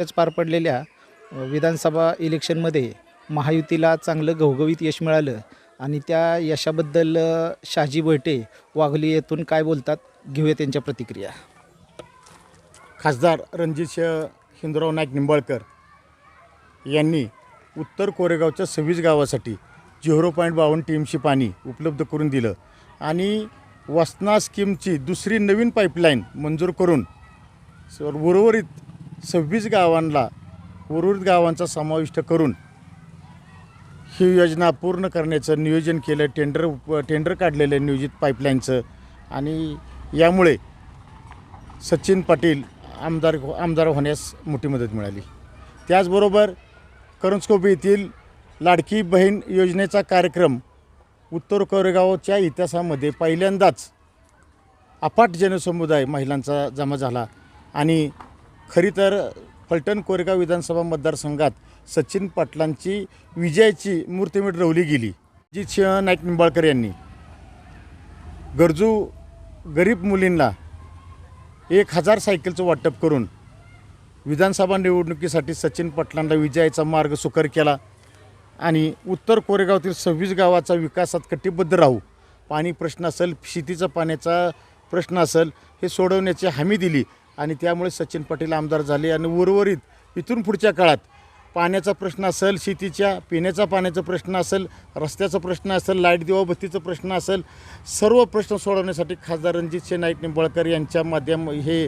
नुकत्याच पार पडलेल्या विधानसभा इलेक्शनमध्ये महायुतीला चांगलं घवघवीत यश मिळालं आणि त्या यशाबद्दल अ, शहाजी बैटे वाघोली येथून काय बोलतात? घेऊया त्यांच्या प्रतिक्रिया. खासदार रणजित हिंदूराव नाईक निंबाळकर यांनी उत्तर कोरेगावच्या सव्वीस गावासाठी झिरो पॉईंट बावन्न टी एमशी पाणी उपलब्ध करून दिलं आणि वसना स्कीमची दुसरी नवीन पाईपलाईन मंजूर करून उर्वरित सव्वीस गावांना उर्वरित गावांचा समाविष्ट करून ही योजना पूर्ण करण्याचं नियोजन केलं टेंडर टेंडर काढलेलं आहे नियोजित पाईपलाईनचं आणि यामुळे सचिन पाटील आमदार आमदार होण्यास मोठी मदत मिळाली. त्याचबरोबर करंजकोबी येथील लाडकी बहीण योजनेचा कार्यक्रम उत्तर कोरेगावच्या इतिहासामध्ये पहिल्यांदाच अफाट जनसमुदाय महिलांचा जमा झाला. आणि खरी तर फलटण कोरेगाव विधानसभा मतदारसंघात सचिन पाटलांची विजयाची मूर्तिमेढ रवली गेली. जी सिंह नाईक निंबाळकर यांनी. गरजू गरीब मुलींना एक हजार सायकलचं वाटप करून विधानसभा निवडणुकीसाठी सचिन पाटलांना विजयाचा मार्ग सुकर केला आणि उत्तर कोरेगावातील सव्वीस गावाचा विकासात कटिबद्ध राहू. पाणी प्रश्न असेल शेतीचा पाण्याचा प्रश्न असेल हे सोडवण्याची हमी दिली. आणि त्यामुळे सचिन पाटील आमदार झाले आणि उर्वरित इथून पुढच्या काळात पाण्याचा प्रश्न असेल शेतीच्या पिण्याचा पाण्याचा प्रश्न असेल रस्त्याचा प्रश्न असेल लाइट दिवाबत्तीचा प्रश्न असेल सर्व प्रश्न सोडवण्यासाठी खासदार रणजित नाईक निंबाळकर यांच्या माध्यम हे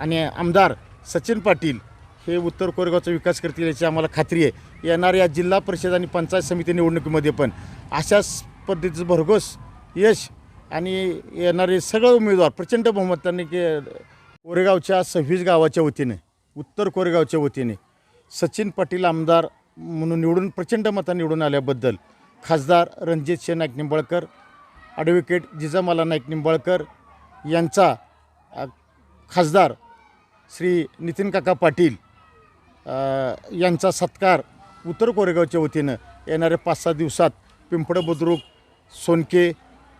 आणि आमदार सचिन पाटील हे उत्तर कोरेगावचा विकास करतील याची आम्हाला खात्री आहे. येणाऱ्या जिल्हा परिषद आणि पंचायत समिती निवडणुकीमध्ये पण अशाच पद्धतीचं भरघोस यश आणि येणारे सगळे उमेदवार प्रचंड बहुमताने के कोरेगावच्या सव्वीस गावाच्या वतीने उत्तर कोरेगावच्या वतीने सचिन पाटील आमदार म्हणून निवडून प्रचंड मतं निवडून आल्याबद्दल खासदार रणजित सिंह नाईक निंबाळकर ॲडव्होकेट जिजामाला नाईक निंबाळकर यांचा खासदार श्री नितीन काका पाटील यांचा सत्कार उत्तर कोरेगावच्या वतीनं येणाऱ्या पाच सहा दिवसात पिंपळं बुद्रुक सोनके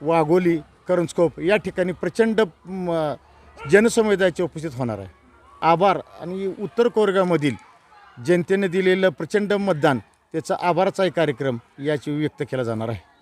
वाघोली करंजकोप या ठिकाणी प्रचंड म, उपस्थित होणार आहे. आभार आणि उत्तर कोरगामधील जनतेने दिलेलं प्रचंड मतदान त्याचा आभाराचाही कार्यक्रम याची व्यक्त केला जाणार आहे.